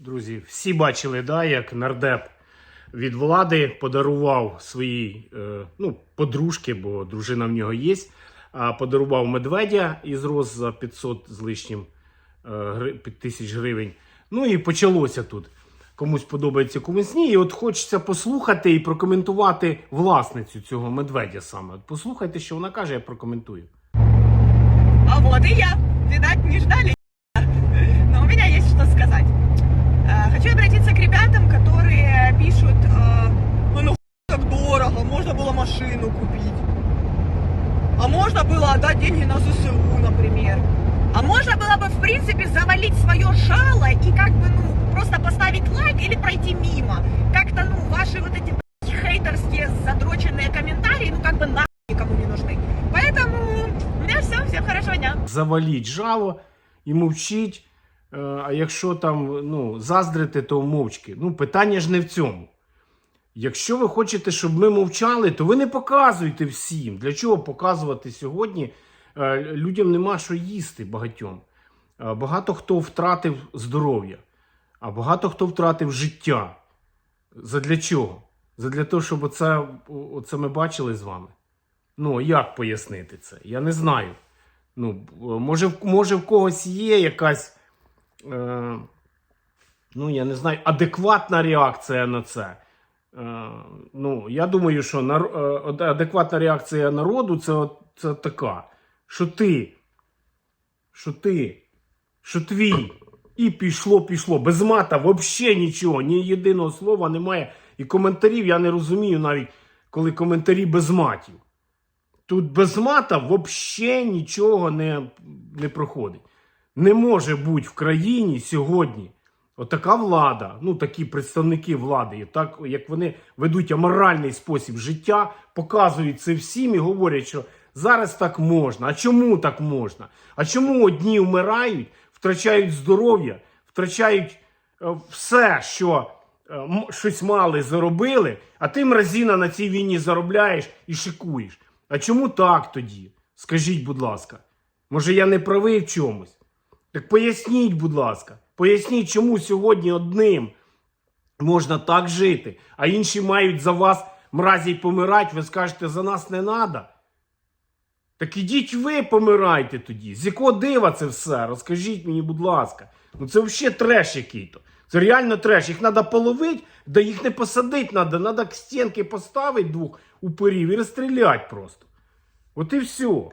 Друзі, всі бачили, да, як нардеп від влади подарував своїй е, ну, подружки, бо дружина в нього є, подарував медведя із роз за 500 з лишнім е, тисяч гривень. Ну і почалося тут. Комусь подобається, комусь ні. І от хочеться послухати і прокоментувати власницю цього медведя саме. От Послухайте, що вона каже, я прокоментую. А вот и я. Видать, не ждали. можно было отдать деньги на ЗСУ, например. А можно было бы, в принципе, завалить свое жало и как бы, ну, просто поставить лайк или пройти мимо. Как-то, ну, ваши вот эти блядь, хейтерские задроченные комментарии, ну, как бы нахуй никому не нужны. Поэтому у меня все, всем хорошего дня. заваліть жало і мовчіть. Е, А якщо там ну, заздрите, то мовчки. Ну, питання ж не в цьому. Якщо ви хочете, щоб ми мовчали, то ви не показуйте всім. Для чого показувати сьогодні? Е, Людям нема що їсти багатьом. Е, Багато хто втратив здоров'я, а багато хто втратив життя. Задля чого? Задля того, щоб оце, оце ми бачили з вами. Ну, як пояснити це? Я не знаю. Ну, може, може в когось є якась, е, ну, я не знаю, адекватна реакція на це. Е, ну, я думаю, що е, адекватна реакція народу це, це така, що ти, що ти, що твій. І пішло, пішло. Без мата взагалі нічого, ні єдиного слова немає. І коментарів я не розумію навіть, коли коментарі без матів. Тут без мата взагалі нічого не, не проходить. Не може бути в країні сьогодні отака влада, ну такі представники влади, так як вони ведуть аморальний спосіб життя, показують це всім і говорять, що зараз так можна. А чому так можна? А чому одні вмирають, втрачають здоров'я, втрачають е, все, що е, щось мали, заробили, а ти мразіна на цій війні заробляєш і шикуєш. А чому так тоді? Скажіть, будь ласка. Може, я не правий в чомусь? Так поясніть, будь ласка, поясніть, чому сьогодні одним можна так жити, а інші мають за вас мразі помирати, ви скажете, за нас не треба. Так ідіть ви помирайте тоді. З якого дива це все? Розкажіть мені, будь ласка. Ну це взагалі треш який-то. Це реально треш. Їх треба половити, да їх не посадити треба. Треба стінки поставити двох упирів і розстріляти просто. От і все.